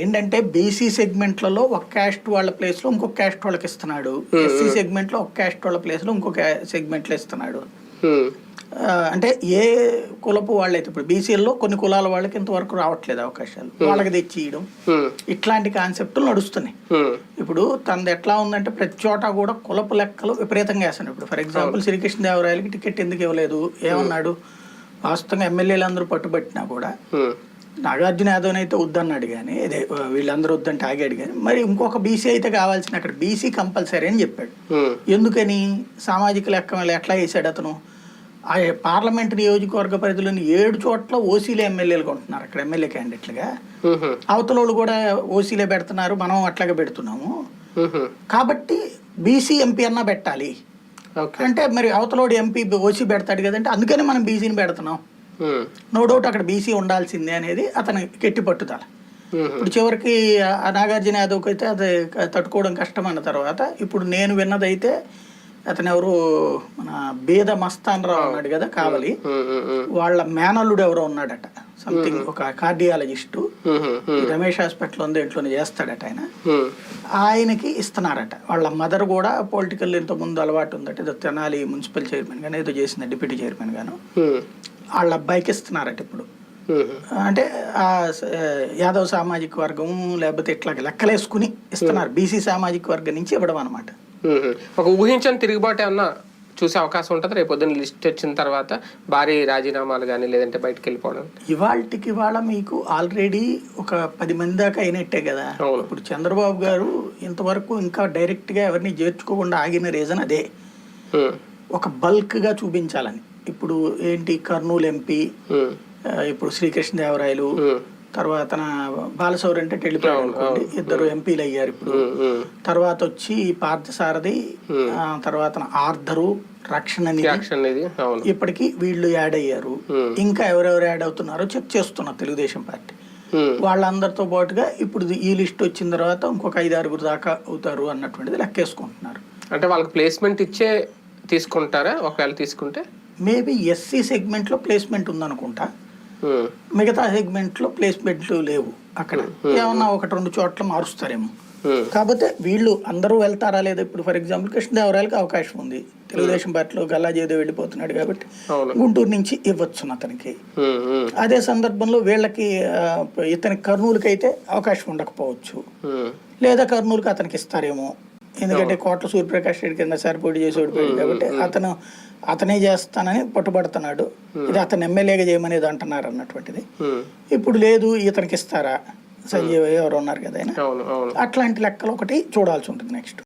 ఏంటంటే బీసీ సెగ్మెంట్లలో ఒక క్యాస్ట్ వాళ్ళ ప్లేస్లో ఇంకొక క్యాస్ట్ వాళ్ళకి ఇస్తున్నాడు. ఎస్సీ సెగ్మెంట్లో ఒక క్యాస్ట్ వాళ్ళ ప్లేస్లో ఇంకొక సెగ్మెంట్లో ఇస్తున్నాడు అంటే ఏ కులపు వాళ్ళైతే ఇప్పుడు బీసీల్లో కొన్ని కులాల వాళ్ళకి ఇంతవరకు రావట్లేదు అవకాశాలు. వాళ్ళకి తెచ్చి ఇవ్వడం ఇట్లాంటి కాన్సెప్టులు నడుస్తున్నాయి. ఇప్పుడు తనది ఎట్లా ఉందంటే ప్రతి చోట కూడా కులపు లెక్కలు విపరీతంగా వేస్తున్నాడు. ఇప్పుడు ఫర్ ఎగ్జాంపుల్ శ్రీకృష్ణదేవరాయలకి టికెట్ ఎందుకు ఇవ్వలేదు? ఏమన్నాడు? వాస్తవంగా ఎమ్మెల్యేలు అందరూ పట్టుబట్టినా కూడా నాగార్జున యాదవ్ అయితే వద్దన్నాడు కానీ ఇదే వీళ్ళందరూ వద్దంటే ఆగాడు కానీ మరి ఇంకొక బీసీ అయితే కావాల్సిన అక్కడ బీసీ కంపల్సరీ అని చెప్పాడు. ఎందుకని? సామాజిక లెక్క ఎట్లా వేసాడు అతను? ఆ పార్లమెంట్ నియోజకవర్గ పరిధిలోని ఏడు చోట్ల ఓసీలే ఎమ్మెల్యేలు కొంటున్నారు అక్కడ ఎమ్మెల్యే క్యాండిడేట్లుగా. అవతలోళ్ళు కూడా ఓసీలే పెడుతున్నారు మనం అట్లాగే పెడుతున్నాము. కాబట్టి బీసీ ఎంపీ అన్నా పెట్టాలి. ఓకే. అంటే మరి అవతలోడు ఎంపీ ఓసీ పెడతాడు కదంటే అందుకని మనం బీసీని పెడుతున్నాం. నో డౌట్ అక్కడ బీసీ ఉండాల్సిందే అనేది అతని గట్టి పట్టుదల. ఇప్పుడు చివరికి నాగార్జున యాదవ్కి అయితే అది తట్టుకోవడం కష్టం అన్న తర్వాత ఇప్పుడు నేను విన్నదైతే అతను ఎవరు మన బీద మస్తాన్ రావు ఉన్నాడు కదా కావలి. వాళ్ళ మేనల్లుడు ఎవరో ఉన్నాడట. సంథింగ్ ఒక కార్డియాలజిస్టు రమేష్ హాస్పిటల్ ఉంది ఇంట్లోనే చేస్తాడట ఆయన. ఆయనకి ఇస్తున్నారట. వాళ్ళ మదర్ కూడా పొలిటికల్ ఇంత ముందు అలవాటు ఉందట. ఏదో తెనాలి మున్సిపల్ చైర్మన్ గాను ఏదో చేసింది డిప్యూటీ చైర్మన్ గాను. వాళ్ళ అబ్బాయికి ఇస్తున్నారట ఇప్పుడు. అంటే ఆ యాదవ్ సామాజిక వర్గం లేకపోతే ఇట్లా లెక్కలేసుకుని ఇస్తున్నారు. బీసీ సామాజిక వర్గం నుంచి ఇవ్వడం అనమాట. ఒక ఊహించని తిరుగుబాటు ఏమన్నా చూసే అవకాశం ఉంటుంది? రేపు పొద్దున్న లిస్ట్ వచ్చిన తర్వాత భారీ రాజీనామాలు కానీ లేదంటే బయటకు వెళ్ళిపోవడం. ఇవాళకి ఇవాళ మీకు ఆల్రెడీ ఒక పది మంది దాకా అయినట్టే కదా. ఇప్పుడు చంద్రబాబు గారు ఇంతవరకు ఇంకా డైరెక్ట్గా ఎవరిని చేర్చుకోకుండా ఆగిన రీజన్ అదే. ఒక బల్క్గా చూపించాలని. ఇప్పుడు ఏంటి కర్నూలు ఎంపీ ఇప్పుడు శ్రీకృష్ణదేవరాయలు తర్వాత నా బాలశౌరి అంటే అనుకోండి ఇద్దరు ఎంపీలు అయ్యారు ఇప్పుడు. తర్వాత వచ్చి పార్థసారథి తర్వాత ఆర్ధరు రక్షణ నిధి. ఇప్పటికి వీళ్ళు యాడ్ అయ్యారు. ఇంకా ఎవరెవరు యాడ్ అవుతున్నారో చెక్ చేస్తున్నారు తెలుగుదేశం పార్టీ. వాళ్ళందరితో పాటుగా ఇప్పుడు ఈ లిస్ట్ వచ్చిన తర్వాత ఇంకొక ఐదు ఆరుగురు దాకా అవుతారు అన్నటువంటిది లెక్కేసుకుంటున్నారు. అంటే వాళ్ళకి ప్లేస్మెంట్ ఇచ్చే తీసుకుంటారా? ఒకవేళ తీసుకుంటే? మేబీ ఎస్సీ సెగ్మెంట్లో ప్లేస్మెంట్ ఉందనుకుంటా. మిగతా సెగ్మెంట్లో ప్లేస్మెంట్లు లేవు అక్కడ. ఏమన్నా ఒకటి రెండు చోట్ల మారుస్తారేమో. కాకపోతే వీళ్ళు అందరూ వెళ్తారా లేదా? ఇప్పుడు ఫర్ ఎగ్జాంపుల్ కృష్ణదేవరాయలకి అవకాశం ఉంది. తెలుగుదేశం పార్టీలో గల్లా జయదేవ్ వెళ్ళిపోతున్నాడు కాబట్టి గుంటూరు నుంచి ఇవ్వచ్చు అతనికి. అదే సందర్భంలో వీళ్ళకి ఇతని కర్నూలుకి అయితే అవకాశం ఉండకపోవచ్చు. లేదా కర్నూలుకి అతనికి ఇస్తారేమో. ఎందుకంటే కోట్ల సూర్యప్రకాష్ రెడ్డి కింద సరిపోటీ చేసి ఓడిపోయాడు కాబట్టి అతను అతనే చేస్తానని పట్టుబడుతున్నాడు. ఇది అతను ఎమ్మెల్యేగా చేయమనేది అంటున్నారు అన్నటువంటిది. ఇప్పుడు లేదు ఇతనికి ఇస్తారా? సంజయ్ ఎవరు ఉన్నారు కదా అట్లాంటి లెక్కలు ఒకటి చూడాల్సి ఉంటుంది నెక్స్ట్.